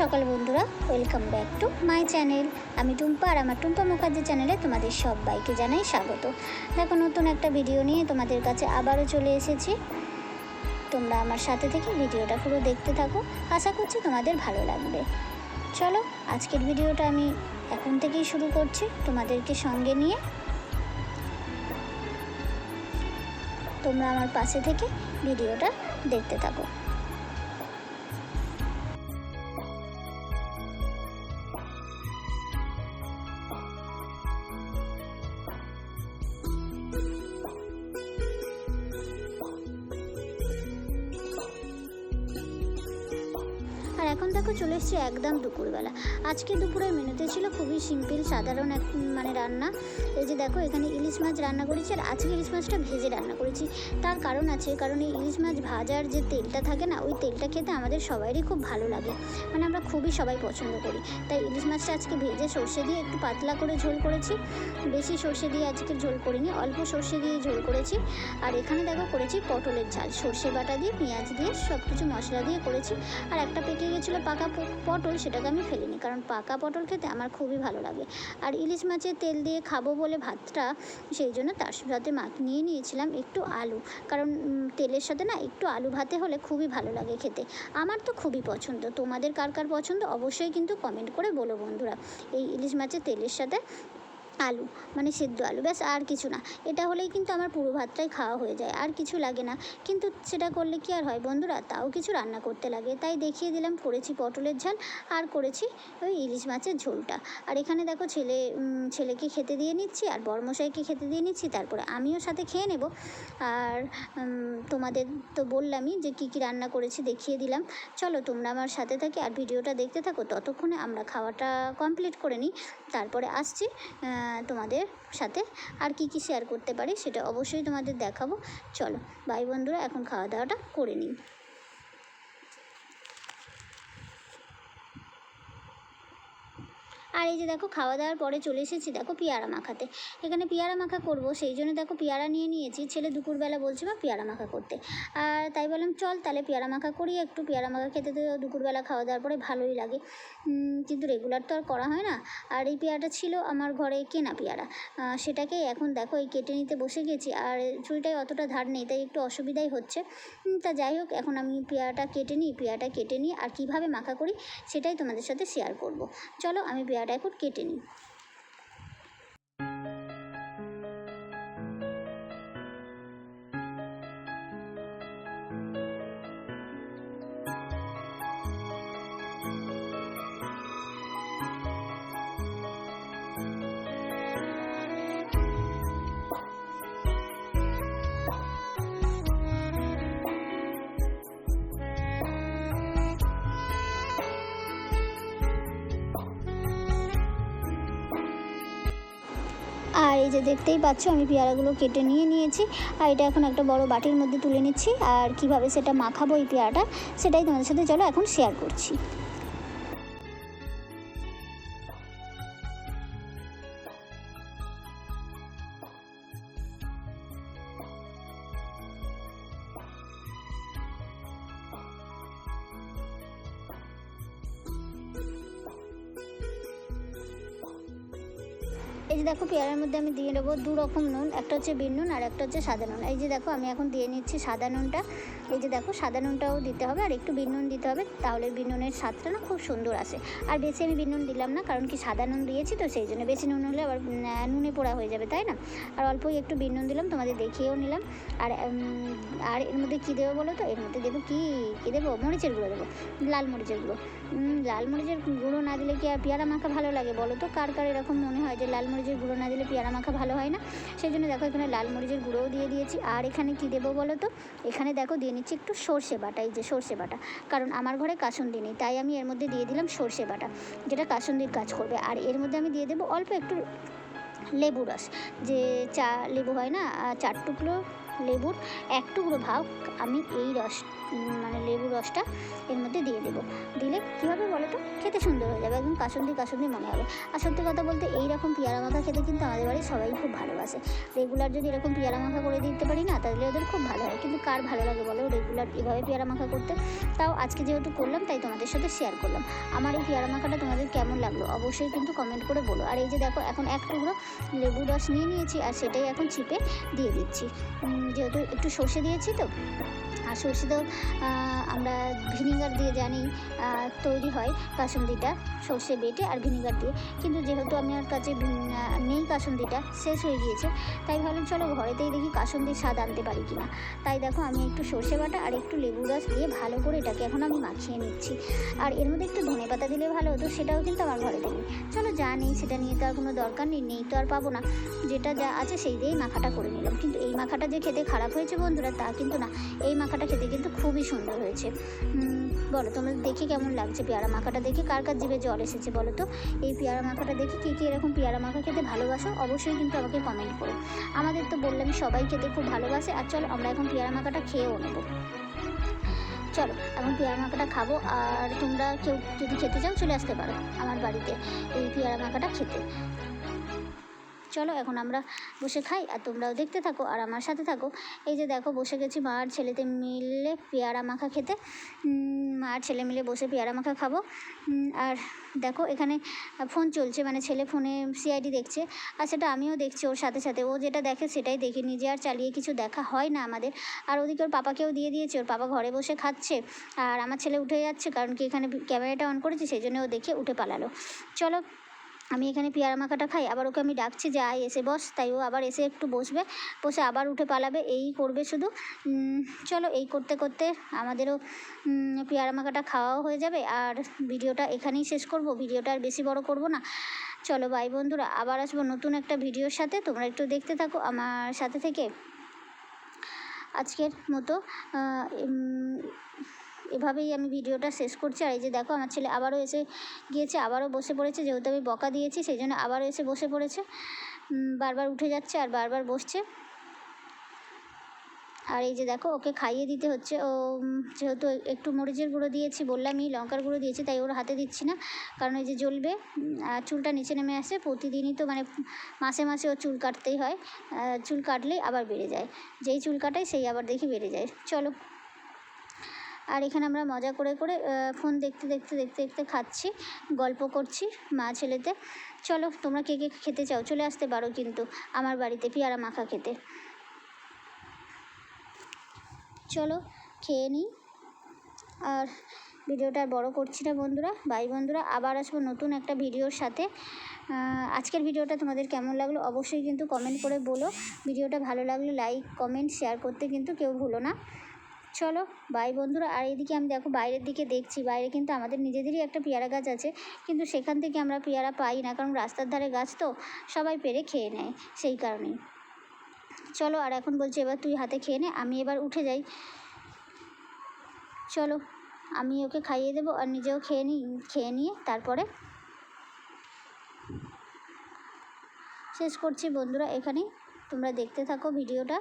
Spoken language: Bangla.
সকাল বন্ধুরা welcome back to my channel আমি টুম্পা আর আমার টুম্পা মুখার্জি চ্যানেলে তোমাদের সবাইকে জানাই স্বাগত। দেখো, নতুন একটা ভিডিও নিয়ে তোমাদের কাছে আবারও চলে এসেছি। তোমরা আমার সাথে থেকে ভিডিওটা পুরো দেখতে থাকো। আশা করছি তোমাদের ভালো লাগবে। চলো, আজকের ভিডিওটা আমি এখন থেকেই শুরু করছি তোমাদেরকে সঙ্গে নিয়ে। তোমরা আমার পাশে থেকে ভিডিওটা দেখতে থাকো। আর এখন দেখো চলে এসছে একদম দুপুরবেলা। আজকে দুপুরের মেনুতে ছিল খুবই সিম্পল সাধারণ এক মানে রান্না। এই যে দেখো, এখানে ইলিশ মাছ রান্না করেছি আর আজকে ইলিশ মাছটা ভেজে রান্না করেছি। তার কারণ আছে, কারণ এই ইলিশ মাছ ভাজার যে তেলটা থাকে না, ওই তেলটা খেতে আমাদের সবারই খুব ভালো লাগে। মানে আমরা খুবই সবাই পছন্দ করি। তাই ইলিশ মাছটা আজকে ভেজে সর্ষে দিয়ে একটু পাতলা করে ঝোল করেছি। বেশি সর্ষে দিয়ে আজকে ঝোল করিনি, অল্প সর্ষে দিয়ে ঝোল করেছি। আর এখানে দেখো করেছি পটলের ঝাল। সর্ষে বাটা দিয়ে, পেঁয়াজ দিয়ে সব কিছু মশলা দিয়ে করেছি। আর একটা পেকে গেছিল পাকা পটল, সেটাকে আমি ফেলিনি। কারণ পাকা পটল খেতে আমার খুবই ভালো লাগে। আর ইলিশ মাছের তেল দিয়ে খাব বলে ভাতটা, সেই জন্য তার সাথে মাখ, নিয়ে নিয়েছিলাম একটু আলু। কারণ তেলের সাথে না একটু আলু ভাতে হলে খুবই ভালো লাগে খেতে। আমার তো খুবই পছন্দ। তোমাদের কার কার পছন্দ? অবশ্যই কিন্তু কমেন্ট করে বলো বন্ধুরা। এই ইলিশ মাছের তেলের সাথে আলু মানে সেদ্ধ আলু, ব্যাস আর কিছু না। এটা হলেই কিন্তু আমার পুরো ভাতটাই খাওয়া হয়ে যায়, আর কিছু লাগে না। কিন্তু সেটা করলে কি আর হয় বন্ধুরা? তাও কিছু রান্না করতে লাগে। তাই দেখিয়ে দিলাম, করেছি পটলের ঝাল আর করেছি ওই ইলিশ মাছের ঝোলটা। আর এখানে দেখো ছেলে ছেলেকে খেতে দিয়ে নিচ্ছি আর বড়মশাইকে খেতে দিয়ে নিচ্ছি, তারপরে আমিও সাথে খেয়ে নেব। আর তোমাদের তো বললামই যে কী কী রান্না করেছি, দেখিয়ে দিলাম। চলো তোমরা আমার সাথে থাকি আর ভিডিওটা দেখতে থাকো। ততক্ষণে আমরা খাওয়াটা কমপ্লিট করে নিই। তারপরে আসছি তোমাদের সাথে আর কি কি শেয়ার করতে পারি সেটা অবশ্যই তোমাদের দেখাবো। চলো ভাই বন্ধুরা, এখন খাওয়া দাওয়াটা করে নিই। আর এই যে দেখো খাওয়া দাওয়ার পরে চলে এসেছি দেখো পেয়ারা মাখাতে। এখানে পেয়ারা মাখা করব সেই জন্য দেখো পেয়ারা নিয়ে নিয়েছি। ছেলে দুপুরবেলা বলছে বা পেয়ারা মাখা করতে। আর তাই বললাম চল তাহলে পেয়ারা মাখা করি একটু পেয়ারা মাখা খেতে তো দুপুরবেলা খাওয়া দাওয়ার পরে ভালোই লাগে। কিন্তু রেগুলার তো আর করা হয় না। আর এই পেয়ারাটা ছিল আমার ঘরে কেনা পেয়ারা। আহ, সেটাকেই এখন দেখো এই কেটে নিতে বসে গেছি। আর ছুরিটায় অতটা ধার নেই তাই একটু অসুবিধাই হচ্ছে। তা যাই হোক এখন আমি পেয়ারাটা কেটে নিই পেয়ারাটা কেটে নিই। আর কীভাবে মাখা করি সেটাই তোমাদের সাথে শেয়ার করব। চলো আমি পেয়ারাটা এখন কেটে নিই আর এই যে দেখতেই পাচ্ছ, আমি পেয়ারাগুলো কেটে নিয়ে নিয়েছি। আর এটা এখন একটা বড় বাটির মধ্যে তুলে নিচ্ছি। আর কীভাবে সেটা মাখাবো এই পেয়ারাটা, সেটাই তোমাদের সাথে চলো এখন শেয়ার করছি। যে দেখো পেয়ারার মধ্যে আমি দিয়ে নেব দু রকম নুন, একটা হচ্ছে বিন নুন আর একটা হচ্ছে সাদা নুন। এই যে দেখো আমি এখন দিয়ে নিচ্ছি সাদা নুনটা। এই যে দেখো সাদা নুনটাও দিতে হবে আর একটু বিন নুন দিতে হবে তাহলে বিন নুনের স্বাদটা না খুব সুন্দর আসে। আর বেশি আমি বিন নুন দিলাম না কারণ কি সাদা নুন দিয়েছি তো সেই জন্য বেশি নুন হলে আবার নুনে পোড়া হয়ে যাবে, তাই না? আর অল্পই একটু বিন নুন দিলাম, তোমাদের দেখিয়েও নিলাম। আর আর এর মধ্যে কী দেবো বলো তো? এর মধ্যে দেবো কি, কী দেবো? মরিচের গুঁড়ো দেবো, লাল মরিচের গুঁড়ো। লাল মরিচের গুঁড়ো না দিলে কি আর পেয়ারা মাখা ভালো লাগে বলো তো? কার কার এরকম মনে হয় যে লাল মরিচের গুঁড়ো না দিলে পেয়ারা মাখা ভালো হয় না। সেই জন্য দেখো এখানে লাল মরিচের গুঁড়োও দিয়ে দিয়েছি। আর এখানে কি দেবো বলো তো? এখানে দেখো দিয়ে নিচ্ছি একটু সর্ষে বাটা, এই যে সর্ষে বাটা। কারণ আমার ঘরে কাসুন্দি নেই, তাই আমি এর মধ্যে দিয়ে দিলাম সর্ষে বাটা, যেটা কাসুন্দির কাজ করবে। আর এর মধ্যে আমি দিয়ে দেবো অল্প একটু লেবু রস, যে চা লেবু হয় না চার টুকরো লেবুর এক টুকরো ভাগ আমি এই রস মানে লেবুর রসটা এর মধ্যে দিয়ে দেবো। দিলে কী হবে বলো তো খেতে সুন্দর হয়ে যাবে, একদম কাসন্দি কাসন্দি মনে হবে। আর সত্যি কথা বলতে এই রকম পেয়ারা মাখা খেতে কিন্তু আমাদের বাড়ির সবাই খুব ভালোবাসে। রেগুলার যদি এরকম পেয়ারা মাখা করে দিতে পারি না, তাহলে ওদের খুব ভালো হয়। কিন্তু কার ভালো লাগে বলো? রেগুলার এভাবে পেয়ারা মাখা করতে। তাও আজকে যেহেতু করলাম, তাই তোমাদের সাথে শেয়ার করলাম। আমার এই পেয়ারা মাখাটা তোমাদের কেমন লাগল? অবশ্যই কিন্তু কমেন্ট করে বলো। আর এই যে দেখো, এখন এক টুকরো লেবু রস নিয়ে নিয়েছি, আর সেটাই এখন চিপে দিয়ে দিচ্ছি। যেহেতু একটু সর্ষে দিয়েছি তো, আর সর্ষে তো আমরা ভিনিগার দিয়ে জানি তৈরি হয় কাসুন্দিটা, সর্ষে বেটে আর ভিনিগার দিয়ে। কিন্তু যেহেতু আমি আমার কাছে নেই কাসুন্দিটা, শেষ হয়ে গিয়েছে, তাই ভাবলাম চলো ঘরেতেই দেখি কাসুন্দির স্বাদ আনতে পারি কিনা। তাই দেখো আমি একটু সর্ষে বাটা আর একটু লেবু রস দিয়ে ভালো করে এটাকে এখন আমি মাখিয়ে নিচ্ছি। আর এর মধ্যে একটু ধনে পাতা দিলে ভালো হতো, সেটাও কিন্তু আমার ঘরে নেই। চলো যা নেই, সেটা নিয়ে তো আর কোনো দরকার নেই নেই তো আর পাবো না। যেটা যা আছে সেই দিয়েই মাখাটা করে নিলাম। কিন্তু এই মাখাটা যে খেতে খারাপ হয়েছে বন্ধুরা, তা কিন্তু না। এই মাখাটা খেতে কিন্তু খুবই সুন্দর হয়েছে। বলো, তোমরা দেখে কেমন লাগছে পেয়ারা মাখাটা? দেখে কার কার জিভে জল এসেছে বলো তো? এই পেয়ারা মাখাটা দেখে কে কে এরকম পেয়ারা মাখা খেতে ভালোবাসো অবশ্যই কিন্তু আমাকে কমেন্ট করো। আমাদের তো বললাম সবাই খেতে খুব ভালোবাসে, আর চলো আমরা এখন পেয়ারা মাখাটা খেয়েও নেব। চলো, এখন পেয়ারা মাখাটা খাব, আর তোমরা কেউ যদি খেতে চাও চলে আসতে পারো আমার বাড়িতে এই পেয়ারা মাখাটা খেতে। চলো এখন আমরা বসে খাই আর তোমরাও দেখতে থাকো আর আমার সাথে থাকো। এই যে দেখো বসে গেছি মা আর ছেলেতে মিলে পেয়ারা মাখা খেতে। মা আর ছেলে মিলে বসে পেয়ারা মাখা খাব। আর দেখো এখানে ফোন চলছে মানে ছেলে ফোনে সিআইডি দেখছে। আর সেটা আমিও দেখছি ওর সাথে সাথে। ও যেটা দেখে সেটাই দেখি নিজে আর চালিয়ে কিছু দেখা হয় না আমাদের। আর ওদিকে ওর পাপাকেও দিয়ে দিয়েছে, ওর পাপা ঘরে বসে খাচ্ছে। আর আমার ছেলে উঠে যাচ্ছে কারণ কি এখানে ক্যামেরাটা অন করেছে, সেই জন্য ও দেখে উঠে পালালো। চলো আমি এখানে পেয়ারা মাখাটা খাই, আবার ওকে আমি ডাকছি, যে আয় এসে বস। তাই ও আবার এসে একটু বসবে, বসে আবার উঠে পালাবে, এই করবে শুধু। চলো এই করতে করতে আমাদেরও পেয়ারা মাখাটা খাওয়াও হয়ে যাবে। আর ভিডিওটা এখানেই শেষ করব, ভিডিওটা আর বেশি বড় করব না। চলো ভাই বন্ধুরা। আবার আসব নতুন একটা ভিডিওর সাথে। তোমরা একটু দেখতে থাকো আমার সাথে থেকে। আজকের মতো এভাবেই আমি ভিডিওটা শেষ করছি। আর এই যে দেখো, আমার ছেলে আবারও এসে গিয়েছে, আবারও বসে পড়েছে, যেহেতু আমি বকা দিয়েছি, সেই জন্য আবারও এসে বসে পড়েছে। বারবার উঠে যাচ্ছে আর বারবার বসছে। আর এই যে দেখো, ওকে খাইয়ে দিতে হচ্ছে। ও যেহেতু একটু মরিচের গুঁড়ো দিয়েছি, বললামই লঙ্কার গুঁড়ো দিয়েছি, তাই ওর হাতে দিচ্ছি না। কারণ এই যে জ্বলবে আর চুলটা নিচে নেমে আসে, প্রতিদিনই তো মানে মাসে মাসে ও চুল কাটতেই হয়। চুল কাটলেই আবার বেড়ে যায়। যেই চুল কাটাই সেই আবার দেখি বেড়ে যায়। চলো। আর এখানে আমরা মজা করে করে ফোন দেখতে দেখতে দেখতে দেখতে খাচ্ছি, গল্প করছি মা ছেলেতে। চলো, তোমরা কে কে খেতে চাও? চলে আসতে পারো কিন্তু আমার বাড়িতে, পেয়ারা মাখা খেতে। চলো, খেয়ে নিই। আর ভিডিওটা আর বড় করছি না বন্ধুরা, বাই বন্ধুরা। আবার আসব নতুন একটা ভিডিওর সাথে। আজকের ভিডিওটা তোমাদের কেমন লাগল অবশ্যই কিন্তু কমেন্ট করে বলো। ভিডিওটা ভালো লাগলে লাইক কমেন্ট শেয়ার করতে কিন্তু কেউ ভুলো না। চলো বাই বন্ধুরা। আর এদিকে আমি দেখো বাইরের দিকে দেখছি, বাইরে কিন্তু আমাদের নিজেদেরই একটা পেয়ারা গাছ আছে, কিন্তু সেখান থেকে আমরা পেয়ারা পাই না, কারণ রাস্তার ধারে গাছ তো সবাই পেরে খেয়ে নেয় সেই কারণেই। চলো, আর এখন বলছি এবার তুই হাতে খেয়ে নে, আমি এবার উঠে যাই। চলো, আমি ওকে খাইয়ে দেবো, আর নিজেও খেয়ে নিই খেয়ে নিয়ে তারপরে শেষ করছি বন্ধুরা এখানেই। তোমরা দেখতে থাকো ভিডিওটা।